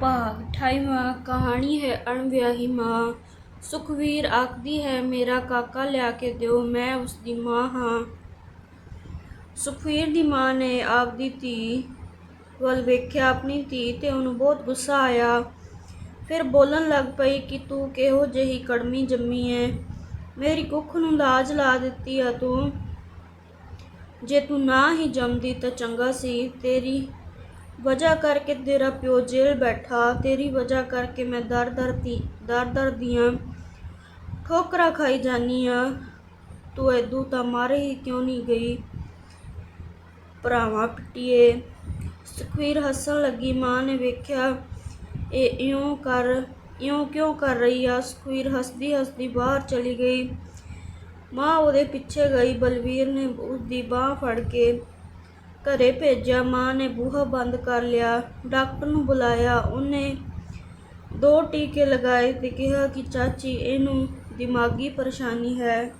ਭਾਗ 28ਵਾਂ ਕਹਾਣੀ ਹੈ ਅਣਵਿਆਹੀ ਮਾਂ। ਸੁਖਵੀਰ ਆਖਦੀ ਹੈ, ਮੇਰਾ ਕਾਕਾ ਲਿਆ ਕੇ ਦਿਓ, ਮੈਂ ਉਸ ਦੀ ਮਾਂ ਹਾਂ। ਸੁਖਵੀਰ ਦੀ ਮਾਂ ਨੇ ਆਪਦੀ ਧੀ ਵੱਲ ਵੇਖਿਆ, ਆਪਣੀ ਧੀ ਤੇ ਉਹਨੂੰ ਬਹੁਤ ਗੁੱਸਾ ਆਇਆ। ਫਿਰ ਬੋਲਣ ਲੱਗ ਪਈ ਕਿ ਤੂੰ ਕਿਹੋ ਜਿਹੀ ਕੜਮੀ ਜੰਮੀ ਐ। ਮੇਰੀ ਕੁੱਖ ਨੂੰ ਲਾਜ ਲਾ ਦਿੱਤੀ ਆ ਤੂੰ। ਜੇ ਤੂੰ ਨਾ ਹੀ ਜੰਮਦੀ ਤਾਂ ਚੰਗਾ ਸੀ। ਤੇਰੀ ਵਜ੍ਹਾ ਕਰਕੇ ਤੇਰਾ ਪਿਓ ਜੇਲ੍ਹ ਬੈਠਾ, ਤੇਰੀ ਵਜ੍ਹਾ ਕਰਕੇ ਮੈਂ ਦਰ ਦਰ ਦੀ ਦਰ ਦਰ ਦੀਆਂ ਠੋਕਰਾਂ ਖਾਈ ਜਾਨੀ ਆ। ਤੂੰ ਐਦੂ ਤਾਂ ਮਾਰੇ ਹੀ ਕਿਉਂ ਨਹੀਂ ਗਈ? ਭਰਾਵਾਂ ਪਿੱਟੀਏ, ਸੁਖਵੀਰ ਹੱਸਣ ਲੱਗੀ, ਮਾਂ ਨੇ ਵੇਖਿਆ, ਇਹ ਇਉਂ ਕਰ, ਇਉਂ ਕਿਉਂ ਕਰ ਰਹੀ ਆ? ਸੁਖਵੀਰ ਹੱਸਦੀ ਹੱਸਦੀ ਬਾਹਰ ਚਲੀ ਗਈ। ਮਾਂ ਉਹਦੇ ਪਿੱਛੇ ਗਈ, ਬਲਵੀਰ ਨੇ ਉਸਦੀ ਬਾਹ ਫੜ ਕੇ ਘਰੇ ਭੇਜਿਆ, ਮਾਂ ਨੇ ਬੂਹਾ ਬੰਦ ਕਰ ਲਿਆ। ਡਾਕਟਰ ਨੂੰ ਬੁਲਾਇਆ। ਉਹਨੇ ਦੋ ਟੀਕੇ ਲਗਾਏ ਤੇ ਕਿਹਾ ਕਿ ਚਾਚੀ, ਇਹਨੂੰ ਦਿਮਾਗੀ ਪਰੇਸ਼ਾਨੀ ਹੈ।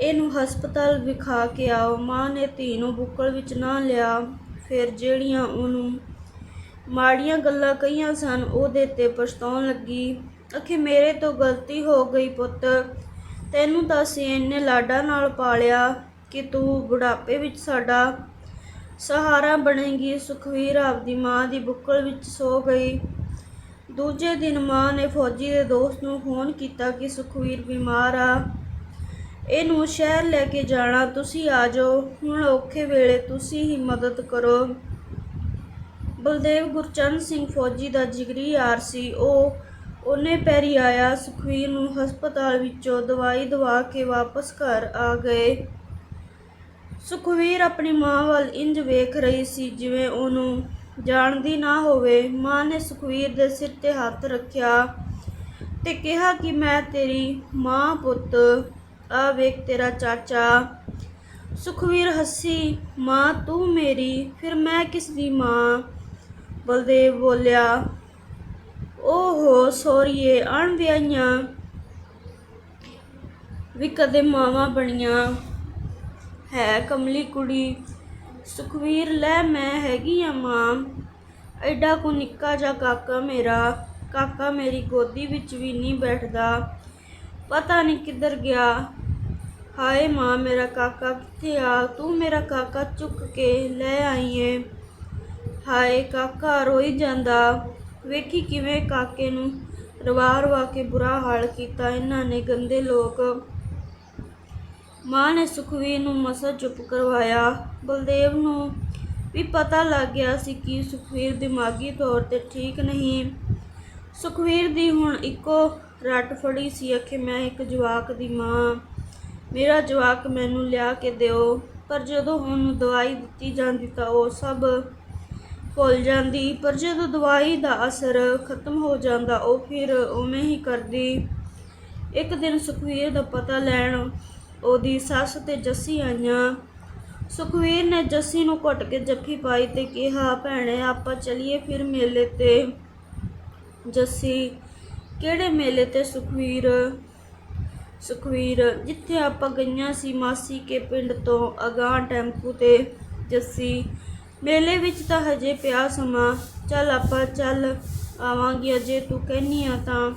ਇਹਨੂੰ ਹਸਪਤਾਲ ਵਿਖਾ ਕੇ ਆਓ। ਮਾਂ ਨੇ ਧੀ ਨੂੰ ਬੁੱਕਲ ਵਿੱਚ ਨਾ ਲਿਆ। ਫਿਰ ਜਿਹੜੀਆਂ ਉਹਨੂੰ ਮਾੜੀਆਂ ਗੱਲਾਂ ਕਹੀਆਂ ਸਨ, ਉਹਦੇ ਤੇ ਪਛਤਾਉਣ ਲੱਗੀ। ਅਖੇ, ਮੇਰੇ ਤੋਂ ਗਲਤੀ ਹੋ ਗਈ ਪੁੱਤ। ਤੈਨੂੰ ਤਾਂ ਅਸੀਂ ਇੰਨੇ ਲਾਡਾਂ ਨਾਲ ਪਾਲਿਆ। ਕਿ ਤੂੰ ਬੁਢਾਪੇ ਵਿੱਚ ਸਾਡਾ ਸਹਾਰਾ ਬਣੇਗੀ। ਸੁਖਵੀਰ ਆਪਦੀ ਮਾਂ ਦੀ ਬੁੱਕਲ ਵਿੱਚ ਸੋ ਗਈ। ਦੂਜੇ ਦਿਨ ਮਾਂ ਨੇ ਫੌਜੀ ਦੇ ਦੋਸਤ ਨੂੰ ਫੋਨ ਕੀਤਾ ਕਿ ਸੁਖਵੀਰ ਬਿਮਾਰ ਆ। ਇਹਨੂੰ ਸ਼ਹਿਰ ਲੈ ਕੇ ਜਾਣਾ, ਤੁਸੀਂ ਆ ਜਾਓ। ਹੁਣ ਔਖੇ ਵੇਲੇ ਤੁਸੀਂ ਹੀ ਮਦਦ ਕਰੋ। ਬਲਦੇਵ ਗੁਰਚਰਨ ਸਿੰਘ ਫੌਜੀ ਦਾ ਜਿਗਰੀ ਯਾਰ ਸੀ। ਉਹ ਉਹਨੇ ਪੈਰੀ ਆਇਆ। ਸੁਖਵੀਰ ਨੂੰ ਹਸਪਤਾਲ ਵਿੱਚੋਂ ਦਵਾਈ ਦਵਾ ਕੇ ਵਾਪਸ ਘਰ ਆ ਗਏ। ਸੁਖਵੀਰ ਆਪਣੀ ਮਾਂ ਵੱਲ ਇੰਜ ਵੇਖ ਰਹੀ ਸੀ ਜਿਵੇਂ ਉਹਨੂੰ ਜਾਣਦੀ ਨਾ ਹੋਵੇ। ਮਾਂ ਨੇ ਸੁਖਵੀਰ ਦੇ ਸਿਰ ਤੇ ਹੱਥ ਰੱਖਿਆ ਤੇ ਕਿਹਾ ਕਿ ਮੈਂ ਤੇਰੀ ਮਾਂ ਪੁੱਤ, ਆ ਵੇਖ ਤੇਰਾ ਚਾਚਾ। ਸੁਖਵੀਰ ਹੱਸੀ, ਮਾਂ, ਤੂੰ ਮੇਰੀ, ਫਿਰ ਮੈਂ ਕਿਸ ਦੀ ਮਾਂ? ਬਲਦੇਵ ਬੋਲਿਆ, ਓਹੋ, ਸੋਰੀਏ, ਅਣਵਿਆਹੀਆਂ ਵੀ ਕਦੇ ਮਾਵਾਂ ਬਣੀਆਂ। ਹੈ ਕਮਲੀ ਕੁੜੀ। ਸੁਖਵੀਰ, ਲੈ ਮੈਂ ਹੈਗੀ ਆ ਮਾਂ। ਐਡਾ ਕੋ ਨਿੱਕਾ ਜਿਹਾ ਕਾਕਾ ਮੇਰਾ। ਕਾਕਾ ਮੇਰੀ ਗੋਦੀ ਵਿੱਚ ਵੀ ਨਹੀਂ ਬੈਠਦਾ। ਪਤਾ ਨਹੀਂ ਕਿੱਧਰ ਗਿਆ। ਹਾਏ ਮਾਂ, ਮੇਰਾ ਕਾਕਾ ਕਿੱਥੇ ਆ? ਤੂੰ ਮੇਰਾ ਕਾਕਾ ਚੁੱਕ ਕੇ ਲੈ ਆਈ ਏ ਹਾਏ, ਕਾਕਾ ਰੋਈ ਜਾਂਦਾ। ਵੇਖੀ ਕਿਵੇਂ ਕਾਕੇ ਨੂੰ ਰਵਾ ਰਵਾ ਕੇ ਬੁਰਾ ਹਾਲ ਕੀਤਾ ਇਹਨਾਂ ਨੇ ਗੰਦੇ ਲੋਕ। ਮਾਂ ਨੇ ਸੁਖਵੀਰ ਨੂੰ ਮਸਾ ਚੁੱਪ ਕਰਵਾਇਆ। ਬਲਦੇਵ ਨੂੰ ਵੀ ਪਤਾ ਲੱਗ ਗਿਆ ਸੀ ਕਿ ਸੁਖਵੀਰ ਦਿਮਾਗੀ ਤੌਰ ਤੇ ਠੀਕ ਨਹੀਂ। ਸੁਖਵੀਰ ਦੀ ਹੁਣ ਇੱਕੋ ਰੱਟ ਫੜੀ ਸੀ ਅਖੇ ਮੈਂ ਇੱਕ ਜਵਾਕ ਦੀ ਮਾਂ। ਮੇਰਾ ਜਵਾਕ ਮੈਨੂੰ ਲਿਆ ਕੇ ਦਿਓ। ਪਰ ਜਦੋਂ ਉਹਨੂੰ ਦਵਾਈ ਦਿੱਤੀ ਜਾਂਦੀ ਤਾਂ ਉਹ ਸਭ ਭੁੱਲ ਜਾਂਦੀ। ਪਰ ਜਦੋਂ ਦਵਾਈ ਦਾ ਅਸਰ ਖਤਮ ਹੋ ਜਾਂਦਾ, ਉਹ ਫਿਰ ਉਵੇਂ ਹੀ ਕਰਦੀ। ਇੱਕ ਦਿਨ ਸੁਖਵੀਰ ਦਾ ਪਤਾ ਲੈਣ ਉਹਦੀ ਸੱਸ ਤੇ ਜੱਸੀ ਆਈਆਂ। ਸੁਖਵੀਰ ਨੇ ਜੱਸੀ ਨੂੰ ਘੁੱਟ ਕੇ ਜੱਫੀ ਪਾਈ ਤੇ ਕਿਹਾ, ਭੈਣੇ, ਆਪਾਂ ਚਲੀਏ ਫਿਰ ਮੇਲੇ ਤੇ। ਜੱਸੀ, ਕਿਹੜੇ ਮੇਲੇ ਤੇ ਸੁਖਵੀਰ? ਸੁਖਵੀਰ, ਜਿੱਥੇ ਆਪਾਂ ਗਈਆਂ ਸੀ ਮਾਸੀ ਕੇ ਪਿੰਡ ਤੋਂ ਅਗਾਂਹ ਟੈਂਪੂ ਤੇ। ਜੱਸੀ, ਮੇਲੇ ਵਿੱਚ ਤਾਂ ਹਜੇ ਪਿਆ ਸਮਾਂ। ਚੱਲ ਆਪਾਂ ਚੱਲ ਆਵਾਂਗੇ ਜੇ ਤੂੰ ਕਹਿਨੀ ਆ ਤਾਂ।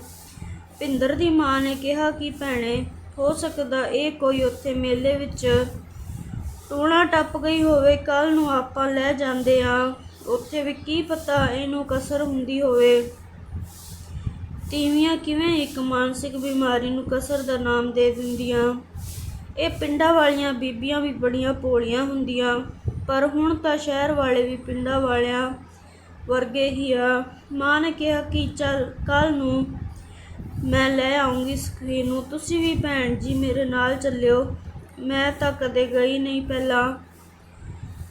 ਭਿੰਦਰ ਦੀ ਮਾਂ ਨੇ ਕਿਹਾ ਕਿ, ਭੈਣੇ ਹੋ ਸਕਦਾ, ਇਹ ਕੋਈ ਉੱਥੇ ਮੇਲੇ ਵਿੱਚ ਟੂਣਾ ਟੱਪ ਗਈ ਹੋਵੇ ਕੱਲ ਨੂੰ ਆਪਾਂ ਲੈ ਜਾਂਦੇ ਆ ਉੱਥੇ ਵੀ ਕੀ ਪਤਾ ਇਹਨੂੰ ਕਸਰ ਹੁੰਦੀ ਹੋਵੇ। ਤੀਵੀਆਂ ਕਿਵੇਂ ਇੱਕ ਮਾਨਸਿਕ ਬਿਮਾਰੀ ਨੂੰ ਕਸਰ ਦਾ ਨਾਮ ਦੇ ਦਿੰਦੀਆਂ? ਇਹ ਪਿੰਡਾਂ ਵਾਲੀਆਂ ਬੀਬੀਆਂ ਵੀ ਬੜੀਆਂ ਭੋਲੀਆਂ ਹੁੰਦੀਆਂ, ਪਰ ਹੁਣ ਤਾਂ ਸ਼ਹਿਰ ਵਾਲੇ ਵੀ ਪਿੰਡਾਂ ਵਾਲਿਆਂ ਵਰਗੇ ਹੀ ਆ। ਮਾਂ ਨੇ ਕਿਹਾ ਕਿ ਚੱਲ ਕੱਲ ਨੂੰ ਮੈਂ ਲੈ ਆਉਂਗੀ ਸੁਖਵੀਰ ਨੂੰ। ਤੁਸੀਂ ਵੀ ਭੈਣ ਜੀ ਮੇਰੇ ਨਾਲ ਚੱਲਿਓ। ਮੈਂ ਤਾਂ ਕਦੇ ਗਈ ਨਹੀਂ ਪਹਿਲਾਂ।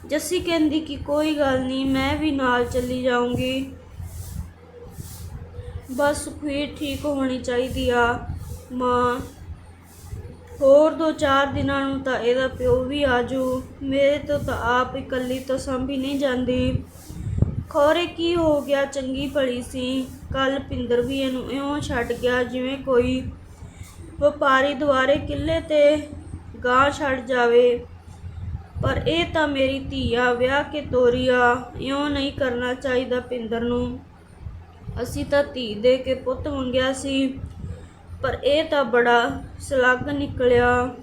ਜੱਸੀ ਕਹਿੰਦੀ ਕਿ ਕੋਈ ਗੱਲ ਨਹੀਂ, ਮੈਂ ਵੀ ਨਾਲ ਚੱਲੀ ਜਾਊਂਗੀ। ਬਸ ਸੁਖਵੀਰ ਠੀਕ ਹੋਣੀ ਚਾਹੀਦੀ ਆ। ਮਾਂ, ਹੋਰ ਦੋ ਚਾਰ ਦਿਨਾਂ ਨੂੰ ਤਾਂ ਇਹਦਾ ਪਿਓ ਵੀ ਆਜੂ ਮੇਰੇ ਤੋਂ ਤਾਂ ਆਪ ਇਕੱਲੀ ਤਾਂ ਸੰਭੀ ਨਹੀਂ ਜਾਂਦੀ। ਖੋਰੇ ਕੀ ਹੋ ਗਿਆ? ਚੰਗੀ ਭਲੀ ਸੀ। ਕੱਲ ਪਿੰਦਰ ਵੀ ਇਹਨੂੰ ਇਉਂ ਛੱਡ ਗਿਆ ਜਿਵੇਂ ਕੋਈ ਵਪਾਰੀ ਦੁਆਰੇ ਕਿੱਲੇ ਤੇ ਗਾਂ ਛੱਡ ਜਾਵੇ। ਪਰ ਇਹ ਤਾਂ ਮੇਰੀ ਧੀਆ, ਵਿਆਹ ਕੇ ਤੋਰੀਆ, ਇਉਂ ਨਹੀਂ ਕਰਨਾ ਚਾਹੀਦਾ ਪਿੰਦਰ ਨੂੰ। ਅਸੀਂ ਤਾਂ ਧੀ ਦੇ ਕੇ ਪੁੱਤ ਮੰਗਿਆ ਸੀ, ਪਰ ਇਹ ਤਾਂ ਬੜਾ ਸਲੱਗ ਨਿਕਲਿਆ।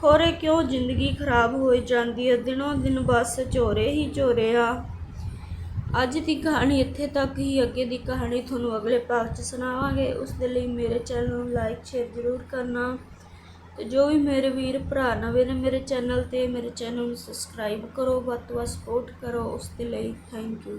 ਖੋਰੇ ਕਿਉਂ ਜ਼ਿੰਦਗੀ ਖਰਾਬ ਹੋਈ ਜਾਂਦੀ ਹੈ? ਦਿਨੋਂ ਦਿਨ ਬਸ ਝੋਰੇ ਹੀ ਝੋਰੇ ਆ। ਅੱਜ ਦੀ ਕਹਾਣੀ ਇੱਥੇ ਤੱਕ ਹੀ, ਅੱਗੇ ਦੀ ਕਹਾਣੀ ਤੁਹਾਨੂੰ ਅਗਲੇ ਭਾਗ 'ਚ ਸੁਣਾਵਾਂਗੇ। ਉਸ ਦੇ ਲਈ ਮੇਰੇ ਚੈਨਲ ਨੂੰ ਲਾਈਕ ਸ਼ੇਅਰ ਜ਼ਰੂਰ ਕਰਨਾ ਤੇ ਜੋ ਵੀ ਮੇਰੇ ਵੀਰ ਭਰਾ ਨਵੇਂ ਨੇ ਮੇਰੇ ਚੈਨਲ ਤੇ, ਮੇਰੇ ਚੈਨਲ ਨੂੰ ਸਬਸਕ੍ਰਾਈਬ ਕਰੋ, ਵੱਧ ਤੋਂ ਵੱਧ ਸਪੋਰਟ ਕਰੋ। ਉਸ ਦੇ ਲਈ ਥੈਂਕ ਯੂ